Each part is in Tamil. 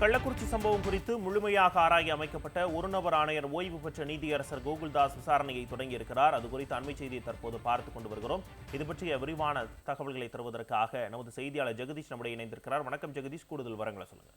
கள்ளக்குறிச்சி சம்பவம் குறித்து முழுமையாக ஆராய அமைக்கப்பட்ட ஒரு நபர் ஆணையர் ஓய்வு பெற்ற நீதியரசர் கோகுல்தாஸ் விசாரணையை தொடங்கியிருக்கிறார். அது குறித்த அண்மை செய்தியை தற்போது பார்த்துக் கொண்டு வருகிறோம். இது பற்றிய விரிவான தகவல்களை தருவதற்காக நமது செய்தியாளர் ஜெகதீஷ் நம்முடைய இணைந்திருக்கிறார். வணக்கம் ஜெகதீஷ். கூடுதல் விவரங்களை சொல்லுங்க.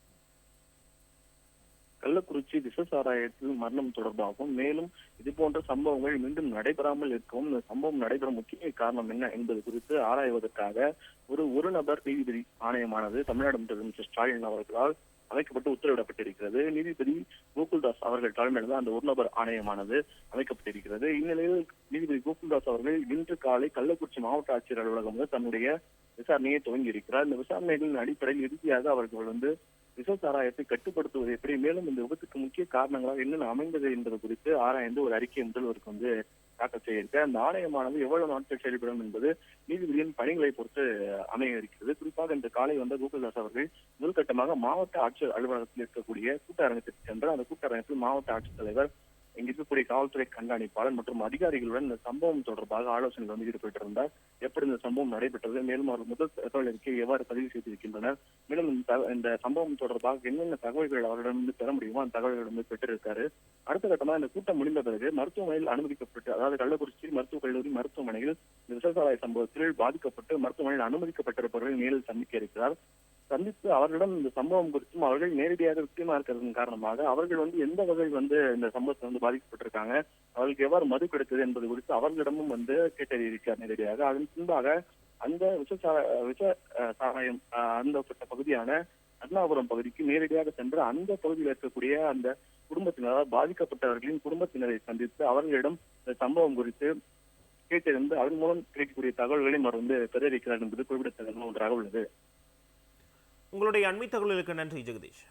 கள்ளக்குறிச்சி விசசாராயத்தில் மரணம் தொடர்பாகவும் மேலும் இது போன்ற சம்பவங்கள் மீண்டும் நடைபெறாமல் இருக்கவும் இந்த சம்பவம் நடைபெற முக்கிய காரணம் என்ன என்பது குறித்து ஆராய்வதற்காக ஒரு ஒரு நபர் நீதிபதி ஆணையமானது தமிழ்நாடு முதலமைச்சர் ஸ்டாலின் அவர்களால் அமைக்கப்பட்டு உத்தரவிடப்பட்டிருக்கிறது. நீதிபதி கோகுல்தாஸ் அவர்கள் தலைமையில்தான் அந்த ஒரு நபர் ஆணையமானது அமைக்கப்பட்டிருக்கிறது இந்நிலையில் நீதிபதி கோகுல்தாஸ் அவர்கள் இன்று காலை கள்ளக்குறிச்சி மாவட்ட ஆட்சியர் அலுவலகம் வந்து தன்னுடைய விசாரணையை துவங்கி இருக்கிறார் இந்த விசாரணைகளின் அடிப்படையில் இறுதியாக அவர்கள் வந்து விசசாராயத்தை கட்டுப்படுத்துவது எப்படி மேலும் இந்த விபத்துக்கு முக்கிய காரணங்களாக என்னென்ன அமைந்தது என்பது குறித்து ஆராய்ந்து ஒரு அறிக்கை முதல்வருக்கு வந்து தாக்கல் செய்திருக்க அந்த ஆணையமானது எவ்வளவு நாட்கள் செயல்படும் என்பது நீதிபதியின் பணிகளை பொறுத்து அமைய இருக்கிறது குறிப்பாக இன்று காலை வந்த கோகுல்தாஸ் அவர்கள் முதல்கட்டமாக மாவட்ட ஆட்சியர் அலுவலகத்தில் இருக்கக்கூடிய கூட்டரங்கத்திற்கு சென்று அந்த கூட்டரங்கத்தில் மாவட்ட ஆட்சித்தலைவர் இங்க இருக்கக்கூடிய காவல்துறை கண்காணிப்பாளர் மற்றும் அதிகாரிகளுடன் இந்த சம்பவம் தொடர்பாக ஆலோசனைகள் வந்து ஈடுபட்டிருந்தார் எப்படி இந்த சம்பவம் நடைபெற்றது? மேலும் அவர் முதல் தகவல் அறிக்கை எவ்வாறு பதிவு செய்திருக்கின்றனர்? மேலும் இந்த இந்த சம்பவம் தொடர்பாக என்னென்ன தகவல்கள் அவரிடமிருந்து பெற முடியுமோ அந்த தகவல்கள் வந்து பெற்றிருக்காரு. அடுத்த கட்டமா இந்த கூட்டம் முடிந்த பிறகு மருத்துவமனையில் அனுமதிக்கப்பட்டு அதாவது கள்ளக்குறிச்சி மருத்துவக் கல்லூரி மருத்துவமனையில் இந்த விசசாராய சம்பவத்தில் பாதிக்கப்பட்டு மருத்துவமனையில் அனுமதிக்கப்பட்டிருப்பவர்கள் நேரில் சந்திக்க இருக்கிறார். சந்தித்து அவர்களிடம் இந்த சம்பவம் குறித்தும் அவர்கள் நேரடியாக விக்டிமா இருக்கிறதன் காரணமாக அவர்கள் வந்து எந்த வகையில் வந்து இந்த சம்பவத்தில் வந்து பாதிக்கப்பட்டிருக்காங்க? அவர்களுக்கு எவ்வாறு மது கிடைத்தது என்பது குறித்து அவர்களிடமும் வந்து கேட்டறியிருக்கார் நேரடியாக. அதன் பின்பாக அந்த விஷ விஷ சாராயம் அஹ், பகுதியான அண்ணாபுரம் பகுதிக்கு நேரடியாக சென்று அந்த பகுதியில் இருக்கக்கூடிய அந்த குடும்பத்தினரால் பாதிக்கப்பட்டவர்களின் குடும்பத்தினரை சந்தித்து அவர்களிடம் இந்த சம்பவம் குறித்து கேட்டறிந்து அதன் மூலம் கிடைக்கக்கூடிய தகவல்களையும் அவர் வந்து பெற இருக்கிறார் என்பது குறிப்பிடத்தக்க ஒன்றாக உள்ளது. உங்களுடைய அண்மை தகவல்களுக்கு நன்றி ஜெகதீஷ்.